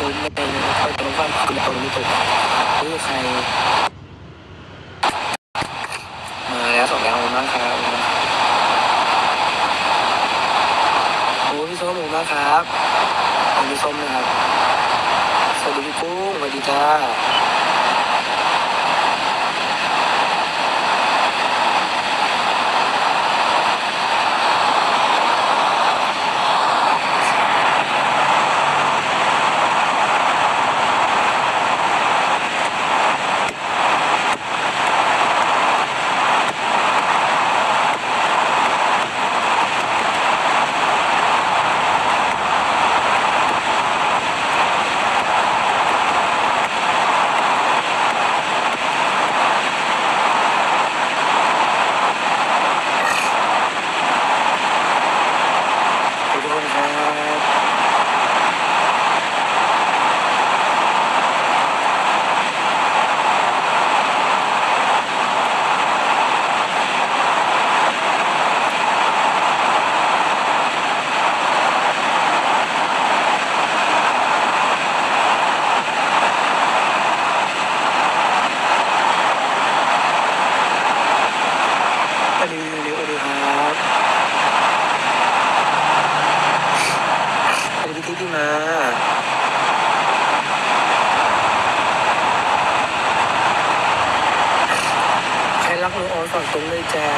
คืนไม่เป็นค่อยตรงความคุณตรงนี้ถูกหรือใครมาแล้วสองแล้วขอบคุณมากครับโอ้พี่ส้มขอบคุณมากครับขอบคุณพี่ส้มนะครับสวัสดีพี่กุ้งสวัสดีจ้า ขอบคุณครับสวัสดีสวัสดีครับสวัสดีพี่ที่มา ใครรักหนูออนฝากตร งเลยจ้า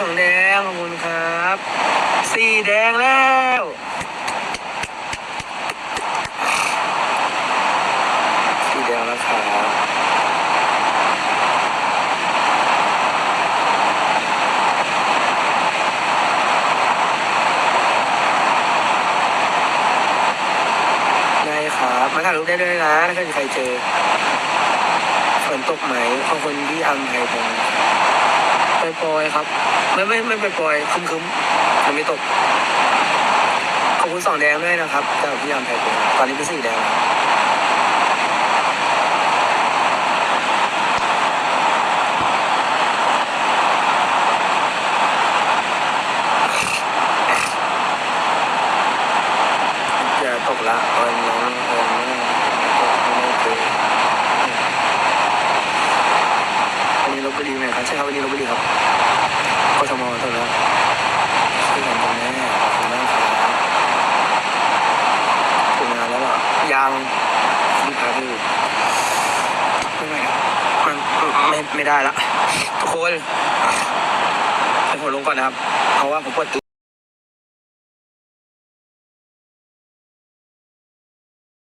สองแดงขอบคุณครับสี่แดงแล้วสี่แดงแล้วครับได้ครับ มา ถ่ายรูปได้ด้วยนะถ้าเกิดใครเจอฝนตกไหมขอบคุณพี่อัมไทยพงศ์ปล่อยครับ ไม่ไม่ไม่ปล่อยๆคึมๆยังไม่ตก ขอบคุณสองแดงด้วยนะครับจากพี่ยามไทยเป็นตอนนี้เป็นสี่แดงอย่าตกละตอนน้องเอิญไม่ตกไม่โอเควันนี้ลบบุรีไหม ครับวันนี้ลบบุรีครับกทมเท่านั้นช่วยกันตรงนี้ขอบคุณมากครับถึงงานแล้วล่ะยังรีบพาพี่ไม่ไหวครับมันไม่ไม่ได้ละทุกคนให้ผมลงก่อนนะครับ เพราะว่าผมปวดตึ